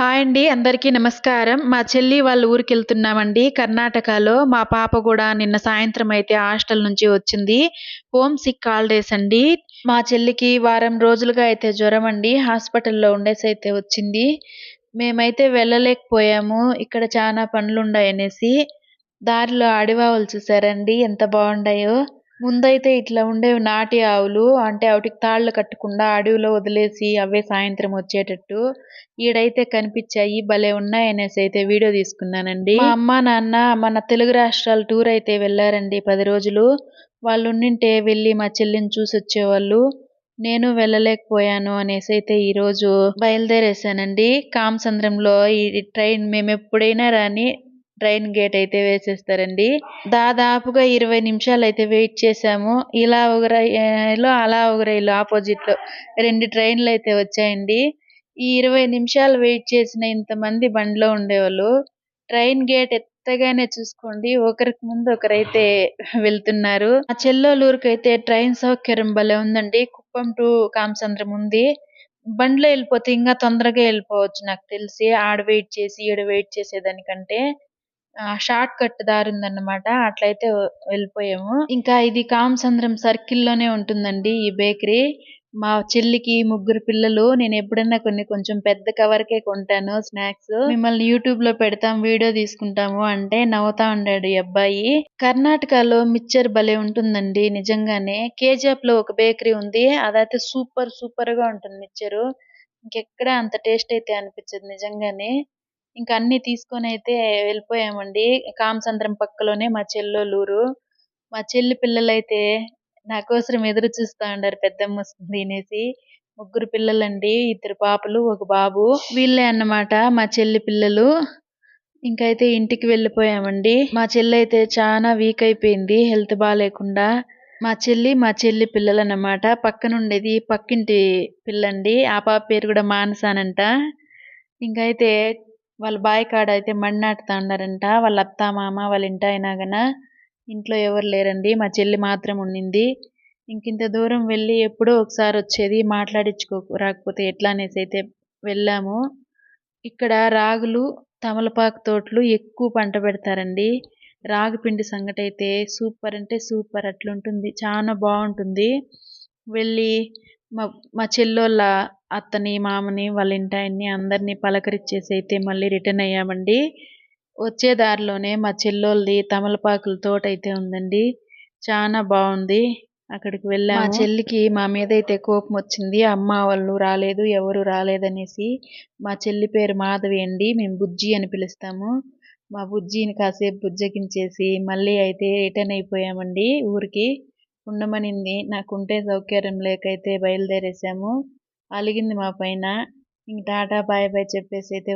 Hi అండి అందరికీ నమస్కారం. మా చెల్లి వాళ్ళ ఊరికి వెళ్తున్నామండి. కర్ణాటకలో మా పాప కూడా నిన్న సాయంత్రం అయితే హాస్టల్ నుంచి వచ్చింది. హోమ్ సిక్ హాలిడేస్ అండి. మా చెల్లికి వారం రోజులుగా అయితే జ్వరం అండి. హాస్పిటల్లో ఉండేసి అయితే వచ్చింది. మేమైతే వెళ్ళలేకపోయాము. ఇక్కడ చాలా పనులు ఉన్నాయనేసి దారిలో అడివావులు చూసారండి ఎంత బాగుండాయో. ముందైతే ఇట్లా ఉండేవి నాటి ఆవులు అంటే వాటికి తాళ్ళు కట్టకుండా అడవిలో వదిలేసి అవే సాయంత్రం వచ్చేటట్టు ఈడైతే కనిపించాయి భలే ఉన్నాయి అనేసి అయితే వీడియో తీసుకున్నానండి. మా అమ్మ నాన్న మన తెలుగు రాష్ట్రాల టూర్ అయితే వెళ్ళారండి పది రోజులు. వాళ్ళు ఉండింటే వెళ్ళి మా చెల్లిని చూసి వచ్చేవాళ్ళు. నేను వెళ్ళలేకపోయాను అనేసి అయితే ఈరోజు బయలుదేరేసానండి కామసంద్రంలో ఈ ట్రైన్ మేము ఎప్పుడైనా రాని ట్రైన్ గేట్ అయితే వేసేస్తారండి. దాదాపుగా ఇరవై నిమిషాలు అయితే వెయిట్ చేసాము ఇలా ఒక రైలు అలా ఒక రైలు ఆపోజిట్లో రెండు ట్రైన్లు అయితే వచ్చాయండి. ఈ ఇరవై నిమిషాలు వెయిట్ చేసిన ఇంతమంది బండిలో ఉండేవాళ్ళు ట్రైన్ గేట్ ఎత్తగానే చూసుకోండి. ఒకరికి ముందు ఒకరైతే వెళ్తున్నారు. ఆ చెల్లోలూరుకి అయితే ట్రైన్ సౌకర్యం భలే ఉందండి. కుప్పం టు కామసంద్రం ఉంది. బండిలో వెళ్ళిపోతే ఇంకా తొందరగా వెళ్ళిపోవచ్చు నాకు తెలిసి. ఆడ వెయిట్ చేసి ఈడ వెయిట్ చేసేదానికంటే. షార్ట్ కట్ దారి ఉందన్నమాట అట్లయితే వెళ్ళిపోయాము. ఇంకా ఇది కామసంద్రం సర్కిల్లోనే ఉంటుందండి ఈ బేకరీ. మా చెల్లికి ముగ్గురు పిల్లలు. నేను ఎప్పుడన్నా కొన్ని కొంచెం పెద్ద కవర్కే కొంటాను స్నాక్స్. మిమ్మల్ని యూట్యూబ్లో పెడతాం వీడియో తీసుకుంటాము అంటే నవ్వుతా ఉండాడు ఈ అబ్బాయి. కర్ణాటకలో మిక్చర్ భలే ఉంటుందండి నిజంగానే. కేజీఎఫ్లో ఒక బేకరీ ఉంది. అదైతే సూపర్ సూపర్గా ఉంటుంది మిక్చర్. ఇంకెక్కడ అంత టేస్ట్ అయితే అనిపించదు నిజంగానే. ఇంకా అన్ని తీసుకొని అయితే వెళ్ళిపోయామండి. కామసంద్రం పక్కలోనే మా చెల్లెలూరు మా చెల్లి పిల్లలైతే నా కోసం ఎదురు చూస్తా ఉండారు పెద్దమ్మ వస్తుంది అనేసి ముగ్గురు పిల్లలండి ఇద్దరు పాపలు ఒక బాబు. వీళ్ళే అన్నమాట మా చెల్లి పిల్లలు. ఇంకైతే ఇంటికి వెళ్ళిపోయామండి. మా చెల్లి అయితే చాలా వీక్ అయిపోయింది హెల్త్ బాగాలేకుండా మా చెల్లి మా చెల్లి పిల్లలు అన్నమాట పక్కనుండేది పక్కింటి పిల్లండి. ఆ పాప పేరు కూడా మానసానంట. ఇంకైతే వాళ్ళ బాయ్ కాడ అయితే మడి నాటుతా ఉన్నారంట వాళ్ళ అత్త మామ వాళ్ళ ఇంట అయినా గన ఇంట్లో ఎవరు లేరండి. మా చెల్లి మాత్రం ఉండింది ఇంకింత దూరం వెళ్ళి ఎప్పుడో ఒకసారి వచ్చేది. మాట్లాడించుకో రాకపోతే ఎట్లా అనేసి అయితే వెళ్ళాము. ఇక్కడ రాగులు తమలపాకు తోటలు ఎక్కువ పంట పెడతారండి. రాగి పిండి సంగటి అయితే సూపర్ అంటే సూపర్. అట్లుంటుంది. చాలా బాగుంటుంది వెళ్ళి మా మా చెల్లోళ్ళ అత్తని మామని వాళ్ళ ఇంటాయన్ని అందరినీ పలకరించేసి అయితే మళ్ళీ రిటర్న్ అయ్యామండి. వచ్చే దారిలోనే మా చెల్లోళ్ళది తమలపాకుల తోట అయితే ఉందండి. చాలా బాగుంది. అక్కడికి వెళ్ళాము. మా చెల్లికి మా మీద అయితే కోపం వచ్చింది. అమ్మ వాళ్ళు రాలేదు ఎవరు రాలేదనేసి. మా చెల్లి పేరు మాధవి అండి. మేము బుజ్జి అని పిలుస్తాము. మా బుజ్జిని కాసేపు బుజ్జగించేసి మళ్ళీ అయితే రిటర్న్ అయిపోయామండి ఊరికి. ఉండమనింది. నాకు ఉంటే సౌకర్యం లేకైతే బయలుదేరేసాము అలిగింది మా పైన. ఇంక టాటా బాయ్ బాయ్ చెప్పేసి అయితే